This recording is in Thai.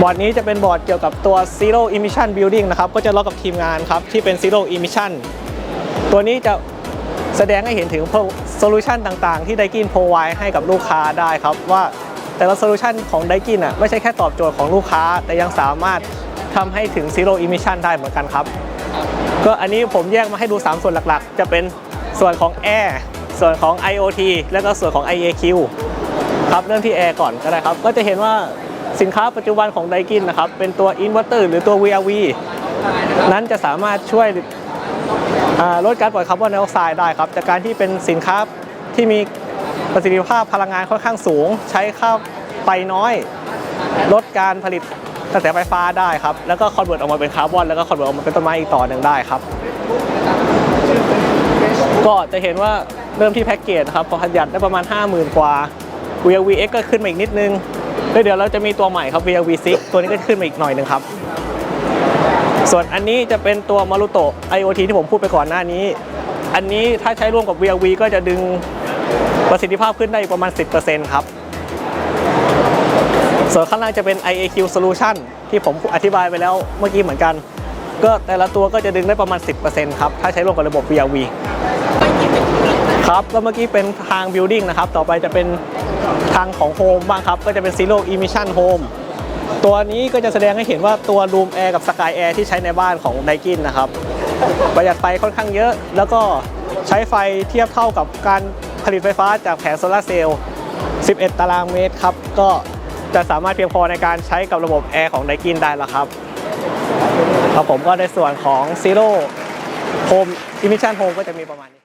บอร์ดนี้จะเป็นบอร์ดเกี่ยวกับตัว Zero Emission Building นะครับ ก็จะล็อกกับทีมงานครับ ที่เป็น Zero Emission ตัวนี้จะแสดงให้เห็นถึงโซลูชันต่างๆ ที่ไดกิน provide ให้กับลูกค้าได้ครับ ว่าแต่ละโซลูชันของไดกินอะไม่ใช่แค่ตอบโจทย์ของลูกค้า แต่ยังสามารถทำให้ถึง Zero Emission ได้เหมือนกันครับ ก็อันนี้ผมแยกมาให้ดู 3 ส่วนหลักๆ จะเป็นส่วนของ Air ส่วนของ IoT แล้วก็ส่วนของ IAQ ครับเริ่มที่ Air ก่อนก็ได้ครับ ก็จะเห็นว่า สินค้าปัจจุบันของไดกินนะครับ เป็นตัวอินเวอร์เตอร์หรือตัว VRV นั้นจะสามารถช่วยลดการปล่อยคาร์บอนไดออกไซด์ได้ครับ จากการที่เป็นสินค้าที่มีประสิทธิภาพพลังงานค่อนข้างสูง ใช้ค่าไฟน้อย ลดการผลิตกระแสไฟฟ้าได้ครับ แล้วก็คอนเวิร์ตออกมาเป็นคาร์บอน แล้วก็คอนเวิร์ตออกมาเป็นต้นไม้อีกต่อหนึ่งได้ครับ ก็จะเห็นว่าเริ่มที่แพ็กเกจครับพอประหยัดได้ประมาณ 50,000 กว่า VLVX ก็ขึ้นมาอีกนิดนึง แล้วเดี๋ยวเราจะมีตัวใหม่ครับ VLV6 ตัวนี้ก็ขึ้นมาอีกหน่อยหนึ่งครับ ส่วนอันนี้จะเป็นตัว Maruto IoT ที่ผมพูดไปก่อนหน้านี้ อันนี้ถ้าใช้ร่วมกับ VLV ก็จะดึงประสิทธิภาพขึ้นได้อีกประมาณ 10%ครับ ส่วนข้างล่างจะเป็น IAQ Solution ที่ผมอธิบายไปแล้วเมื่อกี้เหมือนกัน ก็แต่ละตัวก็จะดึงได้ประมาณ 10%ครับ ถ้าใช้ร่วมกับระบบ VRV ครับแล้วเมื่อกี้เป็นทาง Building นะครับ ต่อไปจะเป็นทางของ Home บ้างครับ ก็จะเป็น Zero Emission Home ตัวนี้ก็จะแสดงให้เห็นว่าตัว Room Air กับ Sky Air ที่ใช้ในบ้านของ d a i k i n นะครับ ประหยัดไฟค่อนข้างเยอะ แล้วก็ใช้ไฟเทียบเท่ากับการผลิตไฟฟ้าจากแผงโซลาเซลล์ 11 ตารางเมตรครับ ก็จะสามารถเพียงพอในการใช้กับระบบแอร์ของ d a i k i n ได้แล้วครับครับผมก็ในส่วนของ Zero Home Emission Home ก็จะมีประมาณนี้